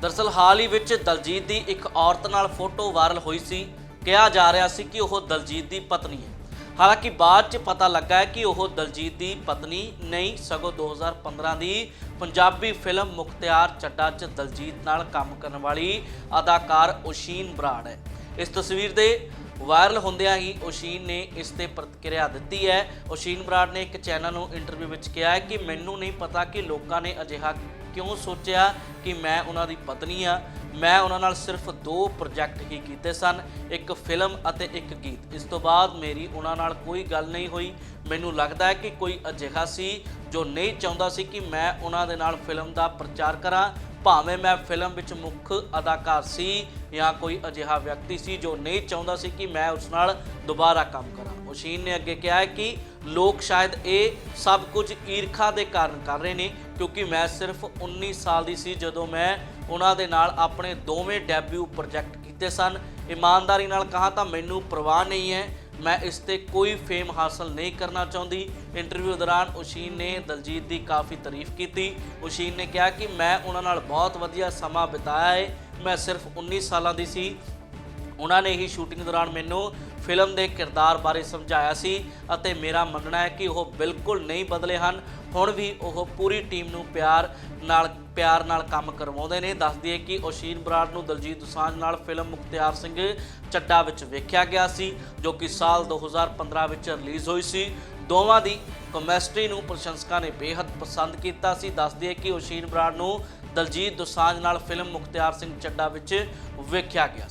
ਦਰਸਲ ਹਾਲ ਹੀ ਵਿੱਚ ਦਲਜੀਤ ਦੀ ਇੱਕ ਔਰਤ ਨਾਲ ਫੋਟੋ ਵਾਇਰਲ ਹੋਈ ਸੀ। ਕਿਹਾ ਜਾ ਰਿਹਾ ਸੀ ਕਿ ਉਹ ਦਲਜੀਤ ਦੀ ਪਤਨੀ ਹੈ। ਹਾਲਾਂਕਿ ਬਾਅਦ 'ਚ ਪਤਾ ਲੱਗਾ ਹੈ ਕਿ ਉਹ ਦਲਜੀਤ ਦੀ ਪਤਨੀ ਨਹੀਂ, ਸਗੋਂ 2015 ਦੀ ਪੰਜਾਬੀ ਫਿਲਮ ਮੁਖਤਿਆਰ ਚੱਡਾ 'ਚ ਦਲਜੀਤ ਨਾਲ ਕੰਮ ਕਰਨ ਵਾਲੀ ਅਦਾਕਾਰ ਓਸ਼ੀਨ ਬਰਾੜ ਹੈ। ਇਸ ਤਸਵੀਰ ਦੇ ਵਾਇਰਲ ਹੁੰਦਿਆਂ ਹੀ ਓਸ਼ੀਨ ਨੇ ਇਸ ਤੇ ਪ੍ਰਤੀਕਿਰਿਆ ਦਿੱਤੀ ਹੈ। ਓਸ਼ੀਨ ਬਰਾੜ ਨੇ ਇੱਕ ਚੈਨਲ ਨੂੰ ਇੰਟਰਵਿਊ ਵਿੱਚ ਕਿਹਾ ਹੈ ਕਿ ਮੈਨੂੰ ਨਹੀਂ ਪਤਾ ਕਿ ਲੋਕਾਂ ਨੇ ਅਜਿਹਾ ਕਿਉਂ ਸੋਚਿਆ ਕਿ ਮੈਂ ਉਹਨਾਂ ਦੀ ਪਤਨੀ ਆ? ਮੈਂ ਉਹਨਾਂ ਨਾਲ ਸਿਰਫ ਦੋ ਪ੍ਰੋਜੈਕਟ ਹੀ ਕੀਤੇ ਸਨ, ਇੱਕ ਫਿਲਮ ਅਤੇ ਇੱਕ ਗੀਤ। ਇਸ ਤੋਂ ਬਾਅਦ ਮੇਰੀ ਉਹਨਾਂ ਨਾਲ ਕੋਈ ਗੱਲ ਨਹੀਂ ਹੋਈ। ਮੈਨੂੰ ਲੱਗਦਾ ਹੈ ਕਿ ਕੋਈ ਅਜਿਹਾ ਸੀ ਜੋ ਨਹੀਂ ਚਾਹੁੰਦਾ ਸੀ ਕਿ ਮੈਂ ਉਹਨਾਂ ਦੇ ਨਾਲ ਫਿਲਮ ਦਾ ਪ੍ਰਚਾਰ ਕਰਾਂ। ਭਾਵੇਂ ਮੈਂ ਫਿਲਮ ਵਿੱਚ ਮੁੱਖ ਅਦਾਕਾਰ ਸੀ ਜਾਂ ਕੋਈ ਅਜਿਹਾ ਵਿਅਕਤੀ ਸੀ ਜੋ ਨਹੀਂ ਚਾਹੁੰਦਾ ਸੀ ਕਿ ਮੈਂ ਉਸ ਨਾਲ ਦੁਬਾਰਾ ਕੰਮ ਕਰਾਂ। ਓਸ਼ੀਨ ਨੇ ਅੱਗੇ ਕਿਹਾ ਹੈ ਕਿ ਲੋਕ ਸ਼ਾਇਦ ਇਹ ਸਭ ਕੁਝ ਈਰਖਾ ਦੇ ਕਾਰਨ ਕਰ ਰਹੇ ਨੇ, ਕਿਉਂਕਿ ਮੈਂ ਸਿਰਫ 19 ਸਾਲ ਦੀ ਸੀ ਜਦੋਂ ਮੈਂ ਉਹਨਾਂ ਦੇ ਨਾਲ ਆਪਣੇ ਦੋਵੇਂ ਡੈਬਿਊ ਪ੍ਰੋਜੈਕਟ ਕੀਤੇ ਸਨ। ਇਮਾਨਦਾਰੀ ਨਾਲ ਕਹਾ ਤਾਂ ਮੈਨੂੰ ਪ੍ਰਵਾਹ ਨਹੀਂ ਹੈ। ਮੈਂ ਇਸ ਤੇ ਕੋਈ ਫੇਮ ਹਾਸਲ ਨਹੀਂ ਕਰਨਾ ਚਾਹੁੰਦੀ। ਇੰਟਰਵਿਊ ਦੌਰਾਨ ਓਸ਼ੀਨ ਨੇ ਦਲਜੀਤ ਦੀ ਕਾਫੀ ਤਾਰੀਫ ਕੀਤੀ। ਉਸ਼ੀਨ ਨੇ ਕਿਹਾ ਕਿ ਮੈਂ ਉਹਨਾਂ ਨਾਲ ਬਹੁਤ ਵਧੀਆ ਸਮਾਂ ਬਿਤਾਇਆ ਹੈ। ਮੈਂ ਸਿਰਫ 19 ਸਾਲਾਂ ਦੀ ਸੀ। ਉਹਨਾਂ ਨੇ ਹੀ ਸ਼ੂਟਿੰਗ ਦੌਰਾਨ ਮੈਨੂੰ ਫਿਲਮ ਦੇ ਕਿਰਦਾਰ ਬਾਰੇ ਸਮਝਾਇਆ ਸੀ ਅਤੇ ਮੇਰਾ ਮੰਨਣਾ ਹੈ ਕਿ ਉਹ ਬਿਲਕੁਲ ਨਹੀਂ ਬਦਲੇ ਹਨ। ਹੁਣ ਵੀ ਉਹ ਪੂਰੀ ਟੀਮ ਨੂੰ ਪਿਆਰ ਨਾਲ ਪਿਆਰ ਨਾਲ ਕੰਮ ਕਰਵਾਉਂਦੇ ਨੇ। ਦੱਸ ਦਈਏ ਕਿ ਓਸ਼ੀਨ ਬਰਾੜ ਨੂੰ ਦਲਜੀਤ ਦੋਸਾਂਝ ਨਾਲ ਫਿਲਮ ਮੁਖਤਿਆਰ ਸਿੰਘ ਚੱਡਾ ਵਿੱਚ ਵੇਖਿਆ ਗਿਆ ਸੀ, ਜੋ ਕਿ ਸਾਲ 2015 ਵਿੱਚ ਰਿਲੀਜ਼ ਹੋਈ ਸੀ। ਦੋਵਾਂ ਦੀ ਕੈਮਿਸਟਰੀ ਨੂੰ ਪ੍ਰਸ਼ੰਸਕਾਂ ਨੇ ਬੇਹੱਦ ਪਸੰਦ ਕੀਤਾ ਸੀ। ਦੱਸ ਦਈਏ ਕਿ ਓਸ਼ੀਨ ਬਰਾੜ ਨੂੰ ਦਲਜੀਤ ਦੋਸਾਂਝ ਨਾਲ ਫਿਲਮ ਮੁਖਤਿਆਰ ਸਿੰਘ ਚੱਡਾ ਵਿੱਚ ਵੇਖਿਆ ਗਿਆ